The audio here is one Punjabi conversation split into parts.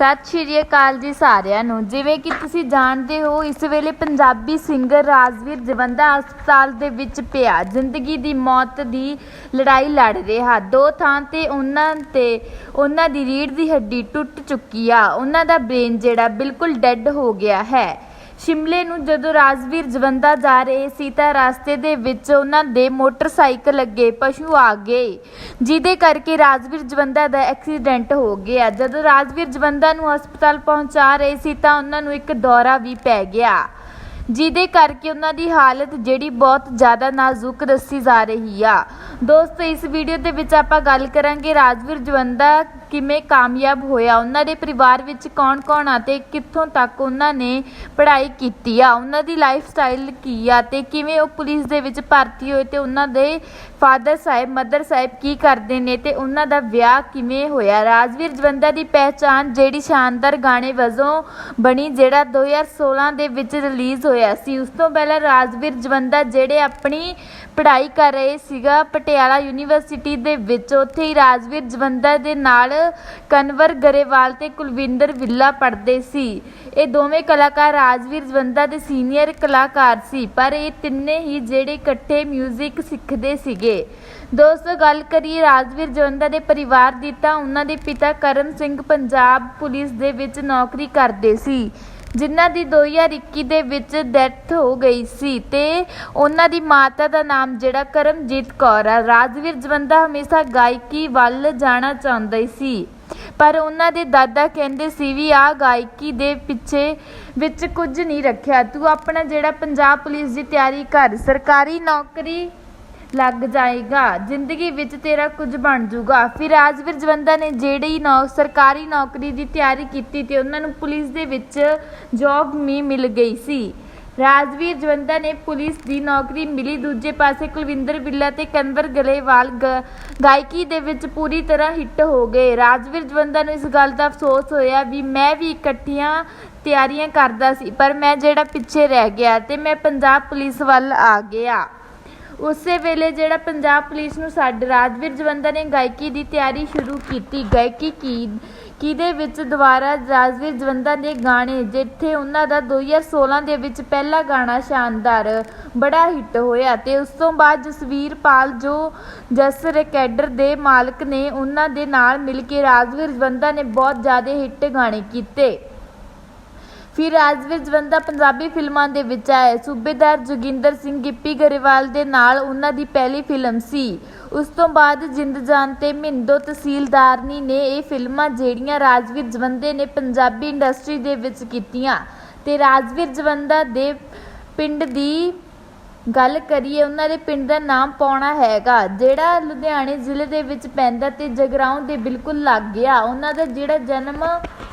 ਸਤਿ ਸ਼੍ਰੀ ਅਕਾਲ ਜੀ ਸਾਰਿਆਂ ਨੂੰ। ਜਿਵੇਂ ਕਿ ਤੁਸੀਂ ਜਾਣਦੇ ਹੋ, ਇਸ ਵੇਲੇ ਪੰਜਾਬੀ ਸਿੰਗਰ ਰਾਜਵੀਰ ਜਵੰਦਾ ਹਸਪਤਾਲ ਦੇ ਵਿੱਚ ਪਿਆ। ਜ਼ਿੰਦਗੀ ਦੀ ਮੌਤ ਦੀ ਲੜਾਈ ਲੜ ਰਿਹਾ। ਦੋ ਥਾਂ ਤੇ ਉਹਨਾਂ ਤੇ ਉਹਨਾਂ ਦੀ ਰੀੜ੍ਹ ਦੀ ਹੱਡੀ ਟੁੱਟ ਚੁੱਕੀ ਆ। ਉਹਨਾਂ ਦਾ ਬ੍ਰੇਨ ਜਿਹੜਾ ਬਿਲਕੁਲ ਡੈੱਡ ਹੋ ਗਿਆ ਹੈ। ਸ਼ਿਮਲੇ ਨੂੰ ਜਦੋਂ ਰਾਜਵੀਰ ਜਵੰਦਾ ਜਾ ਰਹੇ ਸੀ ਤਾਂ ਰਸਤੇ ਦੇ ਵਿੱਚ ਉਹਨਾਂ ਦੇ ਮੋਟਰਸਾਈਕਲ ਅੱਗੇ ਪਸ਼ੂ ਆ ਗਏ, ਜਿਹਦੇ ਕਰਕੇ ਰਾਜਵੀਰ ਜਵੰਦਾ ਦਾ ਐਕਸੀਡੈਂਟ ਹੋ ਗਿਆ। ਜਦੋਂ ਰਾਜਵੀਰ ਜਵੰਦਾ ਨੂੰ ਹਸਪਤਾਲ ਪਹੁੰਚਾ ਰਹੇ ਸੀ ਤਾਂ ਉਹਨਾਂ ਨੂੰ ਇੱਕ ਦੌਰਾ ਵੀ ਪੈ ਗਿਆ, ਜਿਹਦੇ ਕਰਕੇ ਉਹਨਾਂ ਦੀ ਹਾਲਤ ਜਿਹੜੀ ਬਹੁਤ ਜ਼ਿਆਦਾ ਨਾਜ਼ੁਕ ਦੱਸੀ ਜਾ ਰਹੀ ਆ। ਦੋਸਤੋ, ਇਸ ਵੀਡੀਓ ਦੇ ਵਿੱਚ ਆਪਾਂ ਗੱਲ ਕਰਾਂਗੇ ਰਾਜਵੀਰ ਜਵੰਦਾ ਕਿਵੇਂ ਕਾਮਯਾਬ ਹੋਇਆ, ਉਹਨਾਂ ਦੇ ਪਰਿਵਾਰ ਵਿੱਚ ਕੌਣ-ਕੌਣ ਆ ਤੇ ਕਿੱਥੋਂ ਤੱਕ ਉਹਨਾਂ ਨੇ ਪੜ੍ਹਾਈ ਕੀਤੀ ਆ, ਉਹਨਾਂ ਦੀ ਲਾਈਫ ਸਟਾਈਲ ਕੀ ਆ ਤੇ ਕਿਵੇਂ ਉਹ ਪੁਲਿਸ ਦੇ ਵਿੱਚ ਭਰਤੀ ਹੋਏ ਤੇ ਉਹਨਾਂ ਦੇ ਫਾਦਰ ਸਾਹਿਬ ਮਦਰ ਸਾਹਿਬ ਕੀ ਕਰਦੇ ਨੇ ਤੇ ਉਹਨਾਂ ਦਾ ਵਿਆਹ ਕਿਵੇਂ ਹੋਇਆ? ਰਾਜਵੀਰ ਜਵੰਦਾ ਦੀ ਪਹਿਚਾਨ ਜਿਹੜੀ ਸ਼ਾਨਦਾਰ ਗਾਣੇ ਵਜੋਂ ਬਣੀ, ਜਿਹੜਾ 2016 ਦੇ ਵਿੱਚ ਰਿਲੀਜ਼ ਹੋਇਆ ਸੀ, ਉਸ ਤੋਂ ਪਹਿਲਾਂ ਰਾਜਵੀਰ ਜਵੰਦਾ ਜਿਹੜੇ ਆਪਣੀ ਪੜ੍ਹਾਈ ਕਰ ਰਹੇ ਸੀਗਾ, ਪਟਿਆਲਾ ਯੂਨੀਵਰਸਿਟੀ ਦੇ ਵਿੱਚ, ਉੱਥੇ ਹੀ ਰਾਜਵੀਰ ਜਵੰਦਾ ਦੇ ਨਾਲ ਕਨਵਰ ਗਰੇਵਾਲ ਤੇ ਕੁਲਵਿੰਦਰ ਵਿੱਲਾ ਪੜ੍ਹਦੇ ਸੀ। ਇਹ ਦੋਵੇਂ ਕਲਾਕਾਰ ਰਾਜਵੀਰ ਜਵੰਦਾ ਦੇ ਸੀਨੀਅਰ ਕਲਾਕਾਰ ਸੀ, ਪਰ ਇਹ ਤਿੰਨੇ ਹੀ ਜਿਹੜੇ ਇਕੱਠੇ 뮤직 ਸਿੱਖਦੇ ਸੀਗੇ। ਦੋਸਤੋ, ਗੱਲ ਕਰੀਏ ਰਾਜਵੀਰ ਜਵੰਦਾ ਦੇ ਪਰਿਵਾਰ ਦੀ ਤਾਂ ਉਹਨਾਂ ਦੇ ਪਿਤਾ ਕਰਮ ਸਿੰਘ ਪੰਜਾਬ ਪੁਲਿਸ ਦੇ ਵਿੱਚ ਨੌਕਰੀ ਕਰਦੇ ਸੀ। ਜਿਨ੍ਹਾਂ ਦੀ 2021 ਦੇ ਵਿੱਚ ਡੈਥ ਹੋ ਗਈ ਸੀ ਤੇ ਉਹਨਾਂ ਦੀ ਮਾਤਾ ਦਾ ਨਾਮ ਜਿਹੜਾ ਕਰਮਜੀਤ ਕੌਰ ਆ। ਰਾਜਵੀਰ ਜਵੰਦਾ ਹਮੇਸ਼ਾ ਗਾਇਕੀ ਵੱਲ ਜਾਣਾ ਚਾਹੁੰਦੇ ਸੀ। ਪਰ ਉਹਨਾਂ ਦੇ ਦਾਦਾ ਕਹਿੰਦੇ ਸੀ ਵੀ ਆ ਗਾਇਕੀ ਦੇ ਪਿੱਛੇ ਵਿੱਚ ਕੁਝ ਨਹੀਂ ਰੱਖਿਆ। ਤੂੰ ਆਪਣਾ ਜਿਹੜਾ ਪੰਜਾਬ ਪੁਲਿਸ ਦੀ ਤਿਆਰੀ ਕਰ, ਸਰਕਾਰੀ ਨੌਕਰੀ ਲੱਗ ਜਾਏਗਾ। ਜ਼ਿੰਦਗੀ ਵਿੱਚ ਤੇਰਾ ਕੁਝ ਬਣ ਜਾਊਗਾ। ਫਿਰ ਰਾਜਵੀਰ ਜਵੰਦਾ ਨੇ ਜਿਹੜੀ ਨੌ, ਸਰਕਾਰੀ ਨੌਕਰੀ ਦੀ ਤਿਆਰੀ ਕੀਤੀ ਤੇ ਉਹਨਾਂ ਨੂੰ ਪੁਲਿਸ ਦੇ ਵਿੱਚ ਜੌਬ ਵੀ ਮਿਲ ਗਈ ਸੀ। ਰਾਜਵੀਰ ਜਵੰਦਾ ਨੇ ਪੁਲਿਸ ਦੀ ਨੌਕਰੀ ਮਿਲੀ। ਦੂਜੇ ਪਾਸੇ ਕੁਲਵਿੰਦਰ ਬਿੱਲਾ ਤੇ ਕੰਵਰ ਗਲੇਵਾਲ ਗ- ਗਾਇਕੀ ਦੇ ਵਿੱਚ ਪੂਰੀ ਤਰ੍ਹਾਂ ਹਿੱਟ ਹੋ ਗਏ। ਰਾਜਵੀਰ ਜਵੰਦਾ ਨੂੰ ਇਸ ਗੱਲ ਦਾ ਅਫਸੋਸ ਹੋਇਆ ਵੀ ਮੈਂ ਵੀ ਇਕੱਠੀਆਂ ਤਿਆਰੀਆਂ ਕਰਦਾ ਸੀ, ਪਰ ਮੈਂ ਜਿਹੜਾ ਪਿੱਛੇ ਰਹਿ ਗਿਆ ਤੇ ਮੈਂ ਪੰਜਾਬ ਪੁਲਿਸ ਵੱਲ ਆ ਗਿਆ। ਉਸੇ ਵੇਲੇ ਜਿਹੜਾ ਪੰਜਾਬ ਪੁਲਿਸ ਨੂੰ ਸਾਡੇ ਰਾਜਵੀਰ ਜਵੰਦਾ ਨੇ ਗਾਇਕੀ ਦੀ ਤਿਆਰੀ ਸ਼ੁਰੂ ਕੀਤੀ। ਗਾਇਕੀ ਕੀ, ਕਿਹਦੇ ਵਿੱਚ? ਦੁਬਾਰਾ ਰਾਜਵੀਰ ਜਵੰਦਾ ਦੇ ਗਾਣੇ, ਜਿੱਥੇ ਉਹਨਾਂ ਦਾ 2016 ਦੇ ਵਿੱਚ ਪਹਿਲਾ ਗਾਣਾ ਸ਼ਾਨਦਾਰ ਬੜਾ ਹਿੱਟ ਹੋਇਆ ਤੇ ਉਸ ਤੋਂ ਬਾਅਦ ਜਸਵੀਰ ਪਾਲ, ਜੋ ਜਸ ਰਿਕੈਡਰ ਦੇ ਮਾਲਕ ਨੇ, ਉਹਨਾਂ ਦੇ ਨਾਲ ਮਿਲ ਕੇ ਰਾਜਵੀਰ ਜਵੰਦਾ ਨੇ ਬਹੁਤ ਜ਼ਿਆਦਾ ਹਿੱਟ ਗਾਣੇ ਕੀਤੇ। ਫਿਰ ਰਾਜਵੀਰ ਜਵੰਦਾ ਪੰਜਾਬੀ ਫਿਲਮਾਂ ਦੇ ਵਿੱਚ ਆਏ। ਸੂਬੇਦਾਰ ਜੋਗਿੰਦਰ ਸਿੰਘ ਗਿੱਪੀ ਗਰੇਵਾਲ ਦੇ ਨਾਲ ਉਹਨਾਂ ਦੀ ਪਹਿਲੀ ਫਿਲਮ ਸੀ। ਉਸ ਤੋਂ ਬਾਅਦ ਜਿੰਦ ਜਾਨ ਤੇ ਮਿੰਦੋ ਤਹਿਸੀਲਦਾਰਨੀ ਨੇ ਇਹ ਫਿਲਮਾਂ ਜਿਹੜੀਆਂ ਰਾਜਵੀਰ ਜਵੰਦੇ ਨੇ ਪੰਜਾਬੀ ਇੰਡਸਟਰੀ ਦੇ ਵਿੱਚ ਕੀਤੀਆਂ ਤੇ ਰਾਜਵੀਰ ਜਵੰਦਾ ਦੇ ਪਿੰਡ ਦੀ ਗੱਲ ਕਰੀਏ, ਉਹਨਾਂ ਦੇ ਪਿੰਡ ਦਾ ਨਾਮ ਪਾਉਣਾ ਹੈਗਾ। ਜਿਹੜਾ ਲੁਧਿਆਣੇ ਜ਼ਿਲ੍ਹੇ ਦੇ ਵਿੱਚ ਪੈਂਦਾ ਤੇ ਜਗਰਾਉਂ ਦੇ ਬਿਲਕੁਲ ਲੱਗ ਗਿਆ। ਉਹਨਾਂ ਦਾ ਜਿਹੜਾ ਜਨਮ,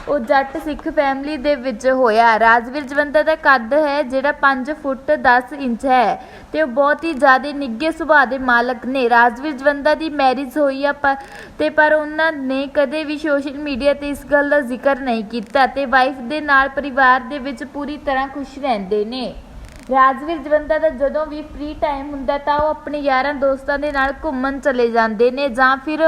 ਉਹ ਜੱਟ ਸਿੱਖ ਫੈਮਿਲੀ ਦੇ ਵਿੱਚ ਹੋਇਆ। ਰਾਜਵੀਰ ਜਵੰਦਾ ਦਾ ਕੱਦ ਹੈ, ਜਿਹੜਾ 5 ਫੁੱਟ 10 ਇੰਚ ਹੈ ਤੇ ਉਹ ਬਹੁਤ ਹੀ ਜ਼ਿਆਦਾ ਨਿੱਘੇ ਸੁਭਾਅ ਦੇ ਮਾਲਕ ਨੇ। ਰਾਜਵੀਰ ਜਵੰਦਾ ਦੀ ਮੈਰਿਜ ਹੋਈ ਆ, ਪਰ ਤੇ ਪਰ ਉਹਨਾਂ ਨੇ ਕਦੇ ਵੀ ਸੋਸ਼ਲ ਮੀਡੀਆ ਤੇ ਇਸ ਗੱਲ ਦਾ ਜ਼ਿਕਰ ਨਹੀਂ ਕੀਤਾ ਤੇ ਵਾਈਫ ਦੇ ਨਾਲ ਪਰਿਵਾਰ ਦੇ ਵਿੱਚ ਪੂਰੀ ਤਰ੍ਹਾਂ ਖੁਸ਼ ਰਹਿੰਦੇ ਨੇ। ਰਾਜਵੀਰ ਜਵੰਦਾ ਦਾ ਜਦੋਂ ਵੀ ਫ੍ਰੀ ਟਾਈਮ ਹੁੰਦਾ ਤਾਂ ਉਹ ਆਪਣੇ ਯਾਰਾਂ ਦੋਸਤਾਂ ਦੇ ਨਾਲ ਘੁੰਮਣ ਚਲੇ ਜਾਂਦੇ ਨੇ ਜਾਂ ਫਿਰ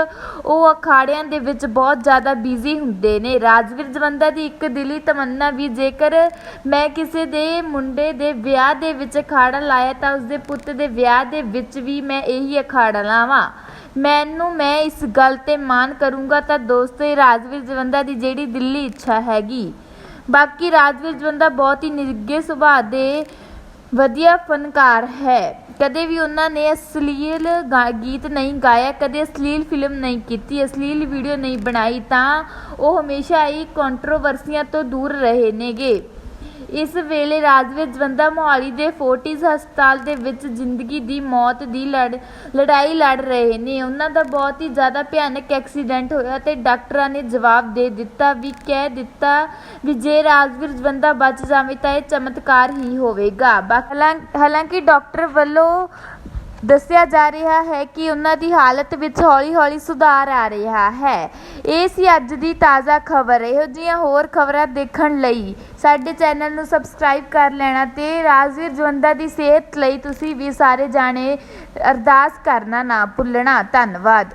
ਉਹ ਅਖਾੜਿਆਂ ਦੇ ਵਿੱਚ ਬਹੁਤ ਜ਼ਿਆਦਾ ਬਿਜ਼ੀ ਹੁੰਦੇ ਨੇ। ਰਾਜਵੀਰ ਜਵੰਦਾ ਦੀ ਇੱਕ ਦਿਲੀ ਤਮੰਨਾ ਵੀ ਜੇਕਰ ਮੈਂ ਕਿਸੇ ਦੇ ਮੁੰਡੇ ਦੇ ਵਿਆਹ ਦੇ ਵਿੱਚ ਅਖਾੜਾ ਲਾਇਆ ਤਾਂ ਉਸਦੇ ਪੁੱਤ ਦੇ ਵਿਆਹ ਦੇ ਵਿੱਚ ਵੀ ਮੈਂ ਇਹੀ ਅਖਾੜਾ ਲਾਵਾਂ। ਮੈਨੂੰ, ਮੈਂ ਇਸ ਗੱਲ ਤੇ ਮਾਣ ਕਰੂੰਗਾ ਤਾਂ ਦੋਸਤੋ, ਇਹ ਰਾਜਵੀਰ ਜਵੰਦਾ ਦੀ ਜਿਹੜੀ ਦਿੱਲੀ ਇੱਛਾ ਹੈਗੀ। ਬਾਕੀ ਰਾਜਵੀਰ ਜਵੰਦਾ ਬਹੁਤ ਹੀ ਨਿੱਘੇ ਸੁਭਾਅ ਦੇ ਵਧੀਆ ਫਨਕਾਰ ਹੈ। ਕਦੇ ਵੀ ਉਹਨਾਂ ਨੇ ਅਸ਼ਲੀਲ ਗਾ- ਗੀਤ ਨਹੀਂ ਗਾਇਆ, ਕਦੇ ਅਸ਼ਲੀਲ ਫਿਲਮ ਨਹੀਂ ਕੀਤੀ, ਅਸ਼ਲੀਲ ਵੀਡੀਓ ਨਹੀਂ ਬਣਾਈ, ਤਾਂ ਉਹ ਹਮੇਸ਼ਾ ਹੀ ਕੰਟਰੋਵਰਸੀਆਂ ਤੋਂ ਦੂਰ ਰਹੇ ਨੇਗੇ। ਇਸ ਵੇਲੇ ਰਾਜਵੀਰ ਜਵੰਦਾ ਮੋਹਾਲੀ ਦੇ ਫੋਰਟਿਸ ਹਸਪਤਾਲ ਦੇ ਵਿੱਚ ਜ਼ਿੰਦਗੀ ਦੀ ਮੌਤ ਦੀ ਲੜ, ਲੜਾਈ ਲੜ ਰਹੇ ਨੇ। ਉਹਨਾਂ ਦਾ ਬਹੁਤ ਹੀ ਜ਼ਿਆਦਾ ਭਿਆਨਕ ਐਕਸੀਡੈਂਟ ਹੋਇਆ ਤੇ ਡਾਕਟਰਾਂ ਨੇ ਜਵਾਬ ਦੇ ਦਿੱਤਾ ਵੀ ਕਹਿ ਦਿੱਤਾ ਵੀ ਜੇ ਰਾਜਵੀਰ ਜਵੰਦਾ ਬਚ ਜਾਵੇ ਤਾਂ ਇਹ ਚਮਤਕਾਰ ਹੀ ਹੋਵੇਗਾ। ਬਾਕੀ ਹਾਲਾਂ- ਹਾਲਾਂਕਿ ਡਾਕਟਰ ਵੱਲੋਂ ਦੱਸਿਆ ਜਾ ਰਿਹਾ ਹੈ ਕਿ ਉਹਨਾਂ ਦੀ ਹਾਲਤ ਵਿੱਚ ਹੌਲੀ-ਹੌਲੀ ਸੁਧਾਰ ਆ ਰਿਹਾ ਹੈ। ਇਹ ਸੀ ਅੱਜ ਦੀ ਤਾਜ਼ਾ ਖਬਰ। ਇਹੋ ਜਿਹੀਆਂ ਹੋਰ ਖਬਰਾਂ ਦੇਖਣ ਲਈ ਸਾਡੇ ਚੈਨਲ ਨੂੰ ਸਬਸਕ੍ਰਾਈਬ ਕਰ ਲੈਣਾ ਤੇ ਰਾਜਵੀਰ ਜਵੰਦਾ ਦੀ ਸਿਹਤ ਲਈ ਤੁਸੀਂ ਵੀ ਸਾਰੇ ਜਾਣੇ ਅਰਦਾਸ ਕਰਨਾ ਨਾ ਭੁੱਲਣਾ। ਧੰਨਵਾਦ।